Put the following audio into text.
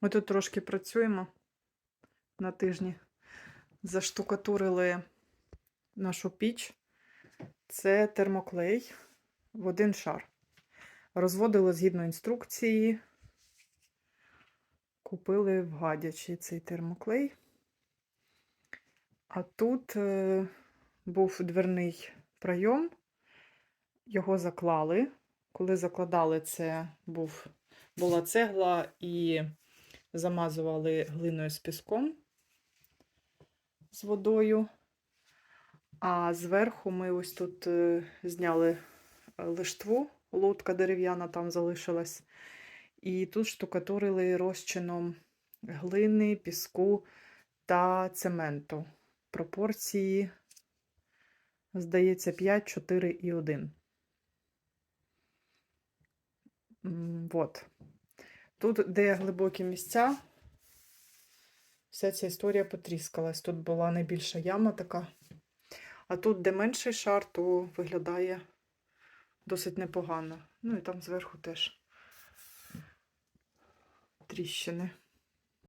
Ми тут трошки працюємо на тижні. Заштукатурили нашу піч. Це термоклей в один шар. Розводили згідно інструкції. Купили в гадячі цей термоклей. А тут е, був дверний прийом, його заклали. Коли закладали, це був, була цегла і замазували глиною з піском з водою. А зверху ми ось тут е, зняли лиштву, лодка дерев'яна там залишилась. І тут штукатурили розчином глини, піску та цементу. Пропорції, здається, 5, 4 і 1. М, Вот. Тут, де глибокі місця, вся ця історія потріскалась. Тут була найбільша яма така. А тут, де менший шар, то виглядає досить непогано. Ну і там зверху теж тріщини.